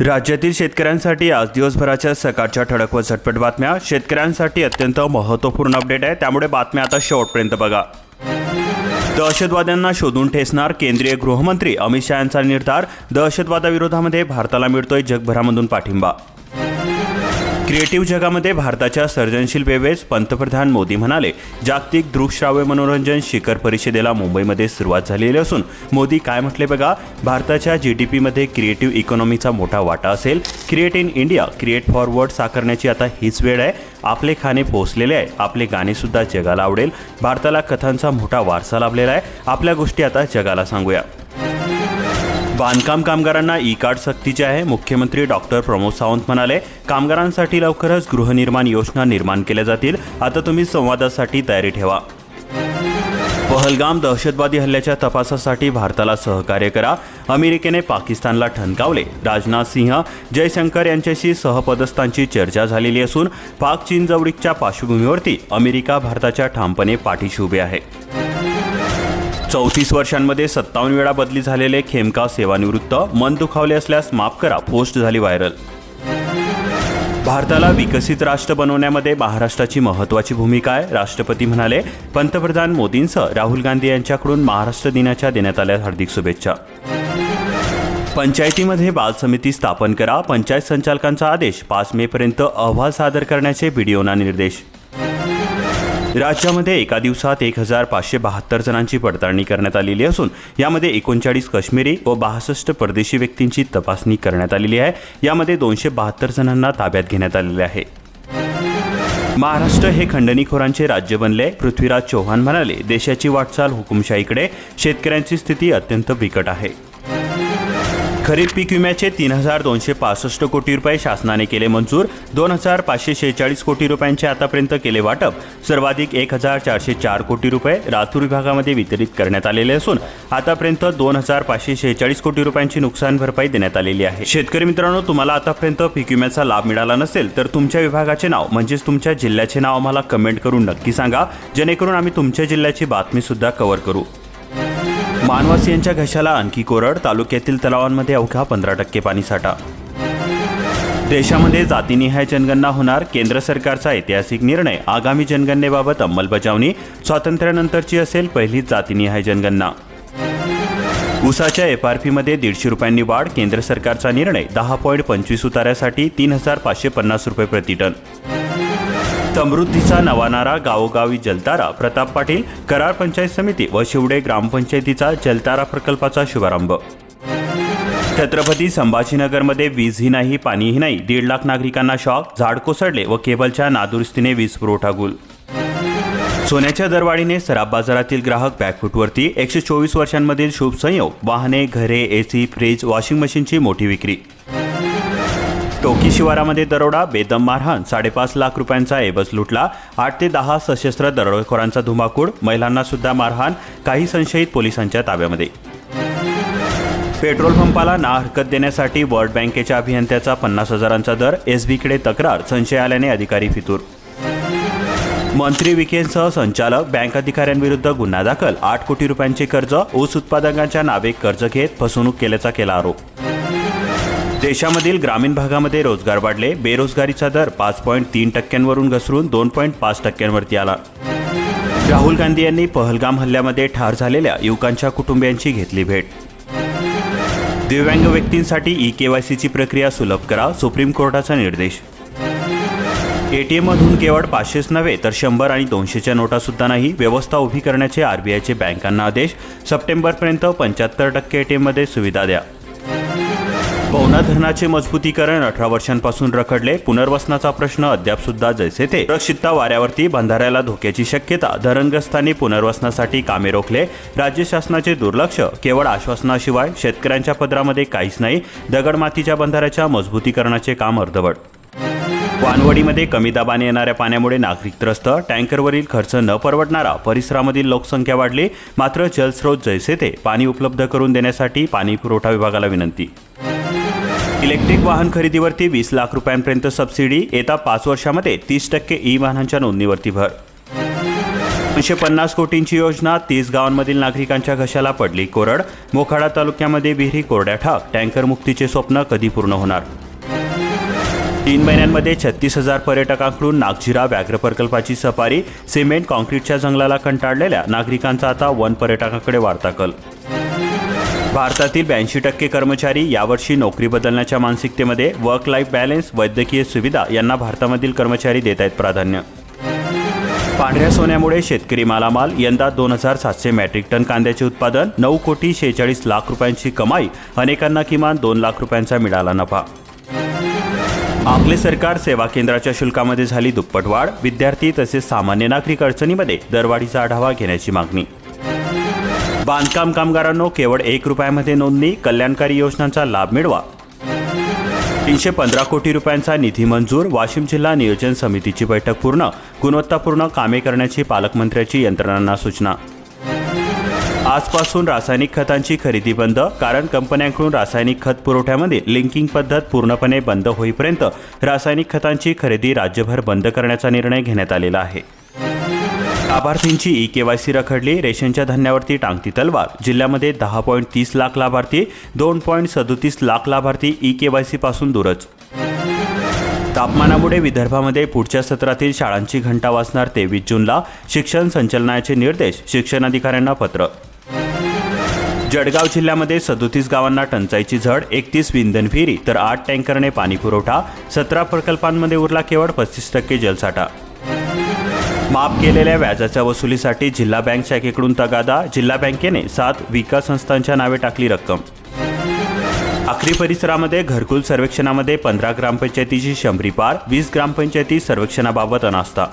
राज्यातील शेतकऱ्यांसाठी आज दिवसभराच्या सकाळच्या ठळक व झटपट बातम्या. शेतकऱ्यांसाठी अत्यंत महत्त्वपूर्ण अपडेट आहे. त्यामुळे बातम्या आता शेवटपर्यंत बघा. दहशतवाद्यांना शोधून ठेसणार केंद्रीय गृहमंत्री अमित शहा यांचा निर्धार. दहशतवादाविरोधामध्ये भारताला मिळतोय जगभरामधून पाठिंबा. क्रिएटिव्ह जगामध्ये भारताच्या सर्जनशील वेवेस पंतप्रधान मोदी म्हणाले जागतिक दृकश्राव्य मनोरंजन शिखर परिषदेला मुंबईमध्ये सुरुवात झालेली असून मोदी काय म्हटले बघा भारताच्या जी डी पीमध्ये क्रिएटिव्ह इकॉनॉमीचा मोठा वाटा असेल. Create in India create forward साकारण्याची आता हीच वेळ आहे. आपले खाणे पोहोचलेले आहे. आपले गाणेसुद्धा जगाला आवडेल. भारताला कथांचा मोठा वारसा लाभलेला आहे. आपल्या गोष्टी आता जगाला सांगूया. बांधकाम कामगारांना ई कार्ड सक्तीचे आहे. मुख्यमंत्री डॉक्टर प्रमोद सावंत म्हणाले कामगारांसाठी लवकरच गृहनिर्माण योजना निर्माण केल्या जातील. आता तुम्ही संवादासाठी तयारी ठेवा. पहलगाम दहशतवादी हल्ल्याच्या तपासासाठी भारताला सहकार्य करा. अमेरिकेने पाकिस्तानला ठणकावले. राजनाथ सिंह जयशंकर यांच्याशी सहपदस्थांची चर्चा झालेली असून पाक चीन जवळीकच्या पार्श्वभूमीवरती अमेरिका भारताच्या ठामपणे पाठीशी उभे आहे. चौतीस वर्षांमध्ये सत्तावन्न वेळा बदली झालेले खेमका सेवानिवृत्त मन दुखावले असल्यास माफ करा पोस्ट झाली व्हायरल. भारताला विकसित राष्ट्र बनवण्यामध्ये महाराष्ट्राची महत्त्वाची भूमिका आहे राष्ट्रपती म्हणाले. पंतप्रधान मोदींसह राहुल गांधी यांच्याकडून महाराष्ट्र दिनाच्या देण्यात आल्या हार्दिक शुभेच्छा. पंचायतीमध्ये बाल समिती स्थापन करा पंचायत संचालकांचा आदेश पाच मेपर्यंत अहवाल सादर करण्याचे बीडीओना निर्देश. राज्यामध्ये एका दिवसात एक हजार पाचशे बहात्तर जणांची पडताळणी करण्यात आलेली असून यामध्ये एकोणचाळीस काश्मीरी व बासष्ट परदेशी व्यक्तींची तपासणी करण्यात आलेली आहे. यामध्ये दोनशे बहात्तर जणांना ताब्यात घेण्यात आलेले आहे. महाराष्ट्र हे खंडणीखोरांचे राज्य बनले. पृथ्वीराज चौहान म्हणाले देशाची वाटचाल हुकुमशाहीकडे. शेतकऱ्यांची स्थिती अत्यंत बिकट आहे. खरीप पीक विम्याचे तीन हजार दोनशे पासष्ट कोटी रुपये शासनाने केले मंजूर. दोन हजार पाचशे शेहेचाळीस कोटी रुपयांचे आतापर्यंत केले वाटप. सर्वाधिक एक हजार चारशे चार कोटी रुपये लातूर विभागामध्ये वितरित करण्यात आलेले असून आतापर्यंत दोन हजार पाचशे शेहेचाळीस कोटी रुपयांची नुकसान भरपाई देण्यात आलेली आहे. शेतकरी मित्रांनो तुम्हाला आतापर्यंत पीक विम्याचा लाभ मिळाला नसेल तर तुमच्या विभागाचे नाव म्हणजेच तुमच्या जिल्ह्याचे नाव आम्हाला कमेंट करून नक्की सांगा. जेणेकरून आम्ही तुमच्या जिल्ह्याची बातमी सुद्धा कव्हर करू. मानवासियांच्या घशाला आणखी कोरड तालुक्यातील तलावांमध्ये अवघा पंधरा टक्के पाणीसाठा देशामध्ये जातीनिहाय जनगणना होणार केंद्र सरकारचा ऐतिहासिक निर्णय. आगामी जनगणनेबाबत अंमलबजावणी स्वातंत्र्यानंतरची असेल पहिलीच जातीनिहाय जनगणना. उसाच्या एफ आर पीमध्ये दीडशे रुपयांनी वाढ केंद्र सरकारचा निर्णय. दहा पॉईंट पंचवीस उतार्यासाठी तीन हजार पाचशे पन्नास रुपये प्रतिटन. समृद्धीचा नवा नारा गावोगावी जलतारा. प्रताप पाटील करार पंचायत समिती व शिवडे ग्रामपंचायतीचा जलतारा प्रकल्पाचा शुभारंभ. छत्रपती संभाजीनगरमध्ये वीजही नाही पाणीही नाही दीड लाख नागरिकांना शॉक झाड कोसळले व केबलच्या नादुरुस्तीने वीज पुरवठा गुल. सोन्याच्या दरवाढीने सराब बाजारातील ग्राहक बॅकफुटवरती एकशे चोवीस वर्षांमधील शुभ संयोग वाहने घरे एसी फ्रीज वॉशिंग मशीनची मोठी विक्री. टोकी शिवारामध्ये दरोडा बेदम मारहाण साडेपाच लाख रुपयांचा एबस लुटला आठ ते दहा सशस्त्र दरोडेखोरांचा धुमाकूळ महिलांना सुद्धा मारहाण काही संशयित पोलिसांच्या ताब्यामध्ये. पेट्रोल पंपाला ना हरकत देण्यासाठी वर्ल्ड बँकेच्या अभियंत्याचा पन्नास हजारांचा दर एसबीकडे तक्रार संशय आल्याने अधिकारी फितूर. मंत्री विकेंसह संचालक बँक अधिकाऱ्यांविरुद्ध गुन्हा दाखल आठ कोटी रुपयांचे कर्ज ऊस उत्पादकांच्या नावे कर्ज घेत फसवणूक केल्याचा केला आरोप. देशामधील ग्रामीण भागामध्ये रोजगार वाढले. बेरोजगारीचा दर पाच पॉईंट तीन टक्क्यांवरून घसरून दोन पॉईंट पाच टक्क्यांवरती आला. राहुल गांधी यांनी पहलगाम हल्ल्यामध्ये ठार झालेल्या युवकांच्या कुटुंबियांची घेतली भेट. दिव्यांग व्यक्तींसाठी ई के वाय सीची प्रक्रिया सुलभ करा सुप्रीम कोर्टाचा निर्देश. एटीएममधून केवळ पाचशेच नव्हे तर शंभर आणि दोनशेच्या नोटा सुद्धा नाही. व्यवस्था उभी करण्याचे आरबीआयचे बँकांना आदेश. सप्टेंबरपर्यंत पंच्याहत्तर टक्के एटीएममध्ये सुविधा द्या. पवना धरणाचे मजबूतीकरण अठरा वर्षांपासून रखडले. पुनर्वसनाचा प्रश्न अद्याप सुद्धा जैसे ते. रक्षिता वाऱ्यावरती बंधाऱ्याला धोक्याची शक्यता धरणग्रस्तांनी पुनर्वसनासाठी कामे रोखले. राज्य शासनाचे दुर्लक्ष केवळ आश्वासनाशिवाय शेतकऱ्यांच्या पदरामध्ये काहीच नाही. दगडमातीच्या बंधाऱ्याच्या मजबूतीकरणाचे काम अर्धवट. वानवडीमध्ये कमी दाबाने येणाऱ्या पाण्यामुळे नागरिक त्रस्त. टँकरवरील खर्च न परवडणारा परिसरामधील लोकसंख्या वाढली. मात्र जलस्रोत जैसे ते पाणी उपलब्ध करून देण्यासाठी पाणी पुरवठा विभागाला विनंती. इलेक्ट्रिक वाहन खरेदीवरती वीस लाख रुपयांपर्यंत सबसिडी येत्या पाच वर्षामध्ये तीस टक्के ई वाहनांच्या नोंदणीवरती भर. दोनशे पन्नास कोटींची योजना तीस गावांमधील नागरिकांच्या घशाला पडली कोरड. मोखाडा तालुक्यामध्ये विहिरी कोरड्या ठाक टँकर मुक्तीचे स्वप्न कधी पूर्ण होणार? तीन महिन्यांमध्ये छत्तीस हजार पर्यटकांकडून नागझिरा व्याघ्र प्रकल्पाची सफारी सिमेंट कॉन्क्रीटच्या जंगलाला कंटाळलेल्या नागरिकांचा आता वन पर्यटकाकडे वार्ताकल. कल भारतातील ब्याऐंशी टक्के कर्मचारी यावर्षी नोकरी बदलण्याच्या मानसिकतेमध्ये वर्क लाईफ बॅलेन्स वैद्यकीय सुविधा यांना भारतामधील कर्मचारी देत आहेत प्राधान्य. पांढऱ्या सोन्यामुळे शेतकरी मालामाल यंदा दोन हजार सातशे मॅट्रिक टन कांद्याचे उत्पादन नऊ कोटी शेहेचाळीस लाख रुपयांची कमाई अनेकांना किमान दोन लाख रुपयांचा मिळाला नफा. आपले सरकार सेवा केंद्राच्या शुल्कामध्ये झाली दुप्पट वाढ विद्यार्थी तसेच सामान्य नागरिक अडचणीमध्ये दरवाढीचा आढावा घेण्याची मागणी. बांधकाम कामगारांनो केवळ एक रुपयामध्ये नोंदणी कल्याणकारी योजनांचा लाभ मिळवा. तीनशे पंधरा कोटी रुपयांचा निधी मंजूर वाशिम जिल्हा नियोजन समितीची बैठक पूर्ण गुणवत्तापूर्ण कामे करण्याची पालकमंत्र्याची यंत्रणांना सूचना. आजपासून रासायनिक खतांची खरेदी बंद कारण कंपन्यांकडून रासायनिक खत पुरवठ्यामध्ये लिंकिंग पद्धत पूर्णपणे बंद होईपर्यंत रासायनिक खतांची खरेदी राज्यभर बंद करण्याचा निर्णय घेण्यात आलेला आहे. लाभार्थींची ई केवायसी रखडली रेशनच्या धान्यावरती टांगती तलवार. जिल्ह्यामध्ये दहा पॉईंट तीस लाख लाभार्थी दोन पॉईंट सदोतीस लाख लाभार्थी ई केवायसी पासून दूरच. तापमानामुळे विदर्भामध्ये पुढच्या सत्रातील शाळांची घंटा वाजणार तेवीस जूनला शिक्षण संचलनाचे निर्देश शिक्षण अधिकाऱ्यांना पत्र. जळगाव जिल्ह्यामध्ये सदोतीस गावांना टंचाईची झड एकतीस विंधन फेरी तर आठ टँकरने पाणी पुरवठा सतरा प्रकल्पांमध्ये उरला केवळ पस्तीस टक्के जलसाठा. माफ केलेल्या व्याजाच्या वसुलीसाठी जिल्हा बँक शाखेकडून तगादा जिल्हा बँकेने सात विकास संस्थांच्या नावे टाकली रक्कम. आखरी परिसरामध्ये घरकुल सर्वेक्षणामध्ये पंधरा ग्रामपंचायतीची शंभरी पार वीस ग्रामपंचायती सर्वेक्षणाबाबत अनास्था.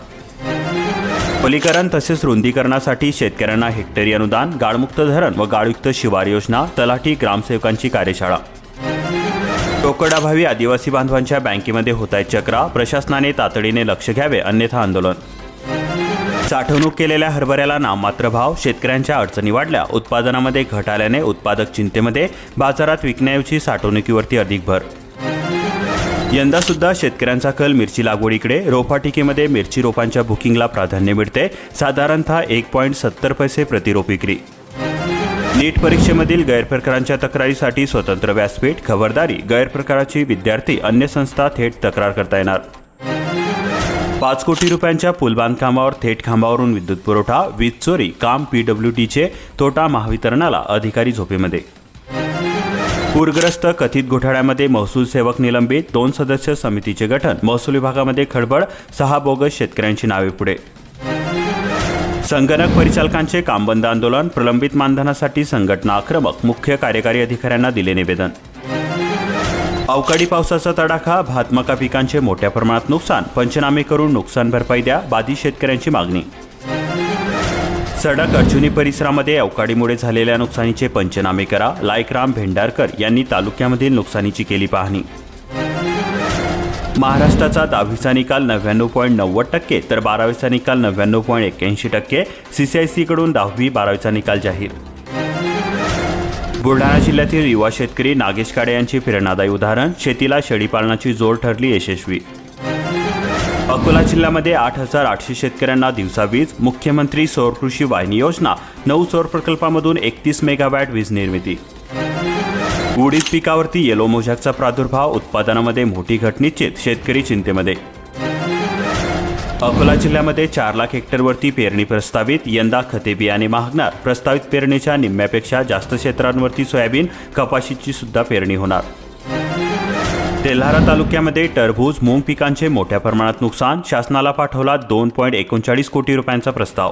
पलीकरण तसेच रुंदीकरणासाठी शेतकऱ्यांना हेक्टरी अनुदान गाळमुक्त धरण व गाळयुक्त शिवार योजना तलाठी ग्रामसेवकांची कार्यशाळा. टोकडाभावी आदिवासी बांधवांच्या बँकेमध्ये होत आहेत चक्रा प्रशासनाने तातडीने लक्ष घ्यावे अन्यथा आंदोलन. साठवणूक केलेल्या हरभऱ्याला नाममात्र भाव शेतकऱ्यांच्या अडचणी वाढल्या. उत्पादनामध्ये घट आल्याने उत्पादक चिंतेमध्ये बाजारात विकण्याऐवजी साठवणुकीवरती अधिक भर. यंदा सुद्धा शेतकऱ्यांचा कल मिरची लागवडीकडे. रोपाटिकेमध्ये मिरची रोपांच्या बुकिंगला प्राधान्य मिळते. साधारणतः एक पॉईंट सत्तर पैसे प्रतिरोप विक्री. नीट परीक्षेमधील गैरप्रकारांच्या तक्रारीसाठी स्वतंत्र व्यासपीठ खबरदारी. गैरप्रकाराची विद्यार्थी अन्य संस्था थेट तक्रार करता येणार. पाच कोटी रुपयांच्या पूल बांधकामावर थेट खांबावरून विद्युत पुरवठा वीज चोरी काम पीडब्ल्यू टीचे तोटा महावितरणाला अधिकारी झोपेमध्ये. पूरग्रस्त कथित घोटाळ्यामध्ये महसूल सेवक निलंबित दोन सदस्य समितीचे गठन महसूल विभागामध्ये खडबड सहा बोगस शेतकऱ्यांची नावे पुढे. संगणक परिचालकांचे कामबंद आंदोलन प्रलंबित मानधनासाठी संघटना आक्रमक मुख्य कार्यकारी अधिकाऱ्यांना दिले निवेदन. अवकाळी पावसाचा तडाखा भात मका पिकांचे मोठ्या प्रमाणात नुकसान पंचनामे करून नुकसान भरपाई द्या बाधित शेतकऱ्यांची मागणी. सडक अर्जुनी परिसरामध्ये अवकाळीमुळे झालेल्या नुकसानीचे पंचनामे करा लायकराम भेंडारकर यांनी तालुक्यामधील नुकसानीची केली पाहणी. महाराष्ट्राचा दहावीचा निकाल नव्याण्णव पॉईंट नव्वद टक्के तर बारावीचा निकाल नव्याण्णव पॉईंट एक्क्याऐंशी टक्के सीसीआयसीकडून दहावी बारावीचा निकाल जाहीर. बुलढाणा जिल्ह्यातील युवा शेतकरी नागेश काडे यांची प्रेरणादायी उदाहरण शेतीला शेळीपालनाची जोड ठरली यशस्वी. अकोला जिल्ह्यामध्ये आठ हजार आठशे शेतकऱ्यांना दिवसा वीज मुख्यमंत्री सौर कृषी वाहिनी योजना नऊ सौर प्रकल्पामधून एकतीस मेगावॅट वीज निर्मिती. उडीद पिकावरती येलो मोझॅकचा प्रादुर्भाव उत्पादनामध्ये मोठी घट निश्चित शेतकरी चिंतेमध्ये. अकोला जिल्ह्यामध्ये चार लाख हेक्टरवरती पेरणी प्रस्तावित यंदा खते बियाणे महागणार. प्रस्तावित पेरणीच्या निम्म्यापेक्षा जास्त क्षेत्रांवरती सोयाबीन कपाशीची सुद्धा पेरणी होणार. तेल्हारा तालुक्यामध्ये टरबूज मूग पिकांचे मोठ्या प्रमाणात नुकसान शासनाला पाठवला दोन पॉईंट एकोणचाळीस कोटी रुपयांचा प्रस्ताव.